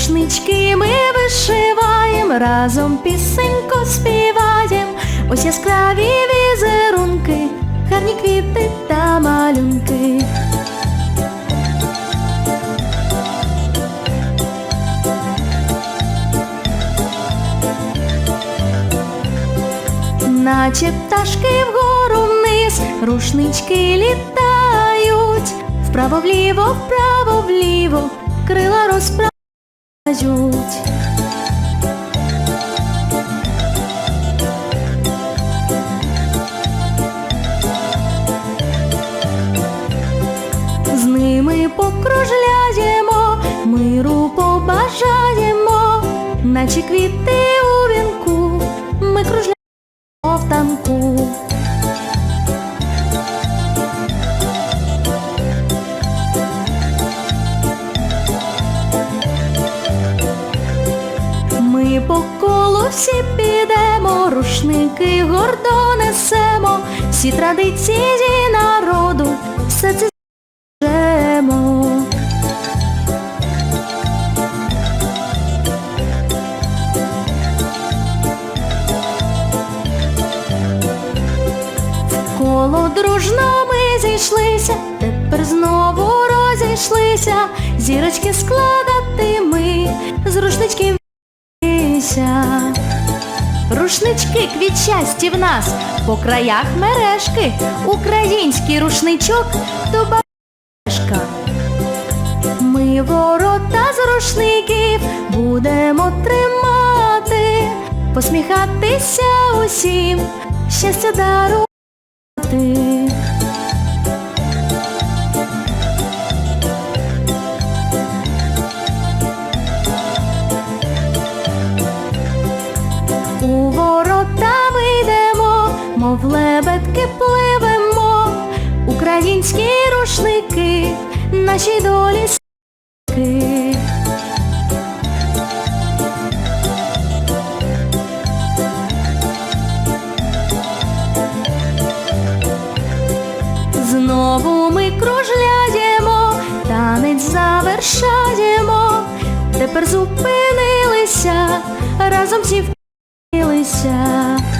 Рушнички ми вишиваєм, разом пісенько співаєм, ось яскраві візерунки, гарні квіти та малюнки. Наче пташки вгору вниз, рушнички літають, вправо вліво, вправо вліво, крила З ними покружляємо, миру побажаємо, наче квіти у вінку, ми кружляємо в танку. Ми по колу всі підемо, рушники гордо несемо, всі традиції народу, все це збережемо. Коло дружно ми зійшлися, тепер знову розійшлися, зірочки складати вся. Рушнички квіт щастя в нас, по краях мережки, український рушничок то башка. Ми ворота з рушників будемо тримати, посміхатися усім, щастя дарувати. У ворота вийдемо, мов лебедки пливемо, українські рушники, наші долі сики. Знову ми кружляємо, танець завершаємо, тепер зупинилися, разом всі 雨落下。